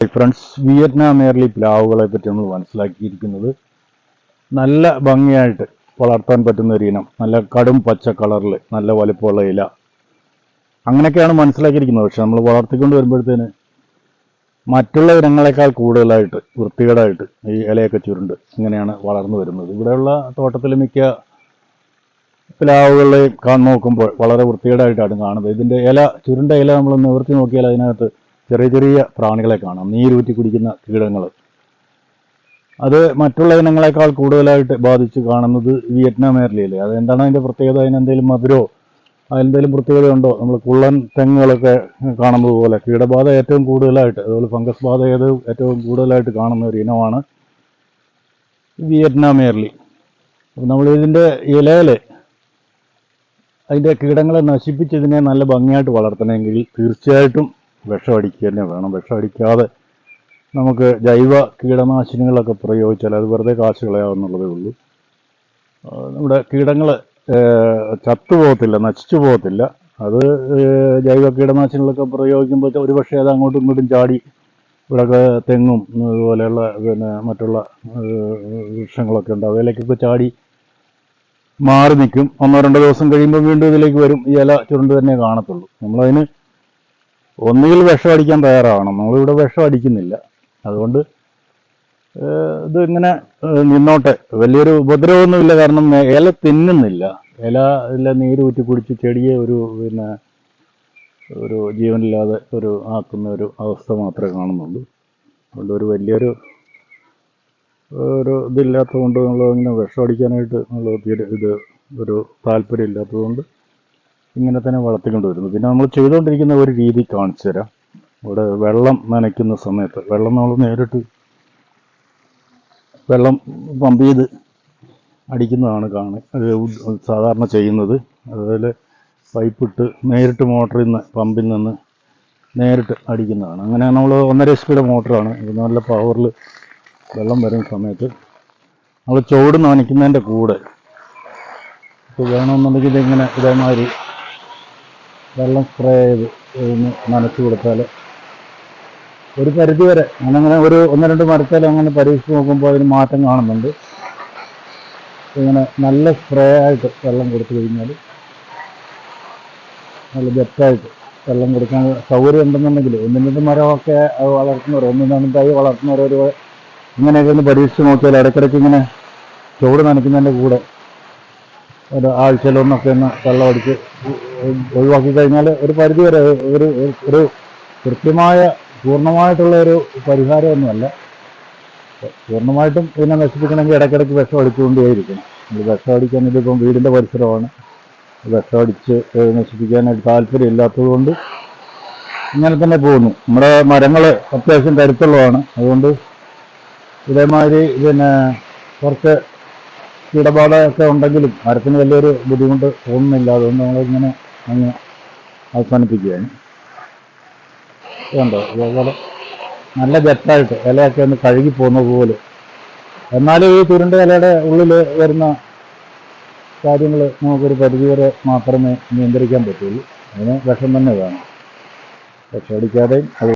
Friends Vietnam early പ്ലാവുകളെ പറ്റി നമ്മൾ മനസ്സിലാക്കിയിരിക്കുന്നത് നല്ല ഭംഗിയായിട്ട് വളർത്താൻ പറ്റുന്ന ഒരു ഇനം. നല്ല കടും പച്ച കളറിൽ നല്ല വലുപ്പമുള്ള ഇല. അങ്ങനെയൊക്കെയാണ് മനസ്സിലാക്കിയിരിക്കുന്നത്. പക്ഷെ നമ്മൾ വളർത്തിക്കൊണ്ട് വരുമ്പോഴത്തേന് മറ്റുള്ള ഇനങ്ങളെക്കാൾ കൂടുതലായിട്ട് വൃത്തികേടായിട്ട് ഈ ഇലയൊക്കെ ചുരുണ്ട്. ഇങ്ങനെയാണ് വളർന്നു വരുന്നത്. ഇവിടെയുള്ള തോട്ടത്തിൽ മിക്ക പ്ലാവുകളെയും നോക്കുമ്പോൾ വളരെ വൃത്തികേടായിട്ടാണ് കാണുന്നത്. ഇതിന്റെ ഇല ചുരുണ്ട ഇല നമ്മൾ നിവർത്തി നോക്കിയാൽ അതിനകത്ത് ചെറിയ ചെറിയ പ്രാണികളെ കാണാം. നീരൂറ്റി കുടിക്കുന്ന കീടങ്ങൾ. അത് മറ്റുള്ള ഇനങ്ങളെക്കാൾ കൂടുതലായിട്ട് ബാധിച്ച് കാണുന്നത് വിയറ്റ്നാം ഏർലിയല്ലേ അതെന്താണ് അതിന്റെ പ്രത്യേകത? അതിനെന്തെങ്കിലും മധുരമോ അതിലെന്തെങ്കിലും പ്രത്യേകതയുണ്ടോ? നമ്മൾ കുള്ളൻ തെങ്ങുകളൊക്കെ കാണുന്നത് പോലെ കീടബാധ ഏറ്റവും കൂടുതലായിട്ട് അതുപോലെ ഫംഗസ് ബാധ ഏത് ഏറ്റവും കൂടുതലായിട്ട് കാണുന്ന ഒരു ഇനമാണ് വിയറ്റ്നാം ഏർലി നമ്മൾ ഇതിന്റെ ഇലയിൽ അതിന്റെ കീടങ്ങളെ നശിപ്പിച്ചതിനെ നല്ല ഭംഗിയായിട്ട് വളർത്തണമെങ്കിൽ തീർച്ചയായിട്ടും വിഷം അടിക്കുക തന്നെ വേണം? വിഷം അടിക്കാതെ നമുക്ക് ജൈവ കീടനാശിനികളൊക്കെ പ്രയോഗിച്ചാൽ അത് വെറുതെ കാശ് കളയാവുന്നുള്ളതേ ഉള്ളൂ. നമ്മുടെ കീടങ്ങൾ ചത്തുപോകത്തില്ല നശിച്ചു പോകത്തില്ല. അത് ജൈവ കീടനാശിനികളൊക്കെ പ്രയോഗിക്കുമ്പോൾ ഒരു പക്ഷേ അത് അങ്ങോട്ടും ഇങ്ങോട്ടും ചാടി ഇവിടെയൊക്കെ തെങ്ങും അതുപോലെയുള്ള പിന്നെ മറ്റുള്ള വൃക്ഷങ്ങളൊക്കെ ഉണ്ട്. അവയിലേക്കൊക്കെ ചാടി മാറി നിൽക്കും. ഒന്നോ രണ്ടോ ദിവസം കഴിയുമ്പോൾ വീണ്ടും ഇതിലേക്ക് വരും. ഈ ഇല ചുരുണ്ട് തന്നെ കാണത്തുള്ളൂ. നമ്മളതിന് ഒന്നുകിൽ വിഷം അടിക്കാൻ തയ്യാറാവണം. നമ്മളിവിടെ വിഷം അടിക്കുന്നില്ല അതുകൊണ്ട് ഇത് ഇങ്ങനെ നിന്നോട്ടെ. വലിയൊരു ഉപദ്രവമൊന്നുമില്ല. കാരണം ഇല തിന്നുന്നില്ല. ഇല ഇല്ല നീര് ഊറ്റി കുടിച്ച് ചെടിയെ ഒരു പിന്നെ ഒരു ജീവനില്ലാതെ ഒരു ആക്കുന്ന ഒരു അവസ്ഥ മാത്രമേ കാണുന്നുള്ളൂ. അതുകൊണ്ട് ഒരു വലിയൊരു ഒരു ഇതില്ലാത്തത് കൊണ്ട് നമ്മൾ ഇങ്ങനെ വിഷം അടിക്കാനായിട്ട് നമ്മൾ ഇത് ഒരു താല്പര്യം ഇല്ലാത്തതുകൊണ്ട് ഇങ്ങനെ തന്നെ വളർത്തിക്കൊണ്ട് വരുന്നു. പിന്നെ നമ്മൾ ചെയ്തുകൊണ്ടിരിക്കുന്ന ഒരു രീതി കാണിച്ചു തരാം. ഇവിടെ വെള്ളം നനയ്ക്കുന്ന സമയത്ത് വെള്ളം നമ്മൾ നേരിട്ട് വെള്ളം പമ്പ് ചെയ്ത് അടിക്കുന്നതാണ് ഉ- സാധാരണ ചെയ്യുന്നത്. അതുപോലെ പൈപ്പിട്ട് നേരിട്ട് മോട്ടറിൽ നിന്ന് പമ്പിൽ നിന്ന് നേരിട്ട് അടിക്കുന്നതാണ്. അങ്ങനെ നമ്മൾ ഒന്നര എച്ച് പിയുടെ മോട്ടറാണ് ഇത് നല്ല പവറിൽ വെള്ളം വരുന്ന സമയത്ത് നമ്മൾ ചുവട് നനയ്ക്കുന്നതിന്റെ കൂടെ ഇപ്പോൾ വേണമെന്നുണ്ടെങ്കിൽ ഇതിങ്ങനെ ഇതേമാതിരി വെള്ളം സ്പ്രേ ചെയ്ത് ഒന്ന് നനച്ചു കൊടുത്താൽ ഒരു പരിധി വരെ അങ്ങനെ ഒരു ഒന്ന് രണ്ട് മരത്തേൽ അങ്ങനെ പരീക്ഷിച്ച് നോക്കുമ്പോൾ അതിന് മാറ്റം കാണുന്നുണ്ട്. ഇങ്ങനെ നല്ല സ്പ്രേ ആയിട്ട് വെള്ളം കൊടുത്തു കഴിഞ്ഞാൽ നല്ല ബെറ്റായിട്ട് വെള്ളം കൊടുക്കാൻ സൗകര്യം ഉണ്ടെന്നുണ്ടെങ്കിൽ ഒന്നും രണ്ട് മരമൊക്കെ വളർത്തുന്നവർ ഒന്നും രണ്ടും തൈ വളർത്തുന്നവർ ഒരു ഇങ്ങനെയൊക്കെ ഒന്ന് പരീക്ഷിച്ച് നോക്കിയാൽ ഇടയ്ക്കിടയ്ക്ക് ഇങ്ങനെ ചുവട് നനയ്ക്കുന്നതിന്റെ കൂടെ ഒരു ആഴ്ചയിലൊന്നൊക്കെ ഒന്ന് വെള്ളം അടിച്ച് ഒഴിവാക്കി കഴിഞ്ഞാൽ ഒരു പരിധി വരെ ഒരു ഒരു കൃത്യമായ പൂർണമായിട്ടുള്ള ഒരു പരിഹാരമൊന്നുമല്ല. പൂർണമായിട്ടും ഇതിനെ നശിപ്പിക്കണമെങ്കിൽ ഇടയ്ക്കിടയ്ക്ക് വിഷം അടിച്ചുകൊണ്ടേയിരിക്കണം ഇത് വിഷം അടിക്കാൻ ഇതിപ്പം വീടിന്റെ പരിസരമാണ്. വിഷം അടിച്ച് നശിപ്പിക്കാനായിട്ട് താല്പര്യം ഇല്ലാത്തത് കൊണ്ട് ഇങ്ങനെ തന്നെ പോകുന്നു. നമ്മുടെ മരങ്ങൾ അത്യാവശ്യം കരുത്തുള്ളതാണ്. അതുകൊണ്ട് ഇതേമാതിരി പിന്നെ കുറച്ച് കീടബാധയൊക്കെ ഉണ്ടെങ്കിലും മരത്തിന് വലിയൊരു ബുദ്ധിമുട്ട് തോന്നുന്നില്ല. അതുകൊണ്ട് നമ്മളിങ്ങനെ അങ്ങ് അവസാനിപ്പിക്കുകയാണ്. ഇതുണ്ടോ? ഇതേപോലെ നല്ല ജെറ്റായിട്ട് ഇലയൊക്കെ ഒന്ന് കഴുകി പോകുന്നത് പോലെ. എന്നാലും ഈ തുരുണ്ട ഇലയുടെ ഉള്ളിൽ വരുന്ന കാര്യങ്ങൾ നമുക്കൊരു പരിധിവരെ മാത്രമേ നിയന്ത്രിക്കാൻ പറ്റുള്ളൂ. അതിന് വിഷം തന്നെ വേണം. വിഷം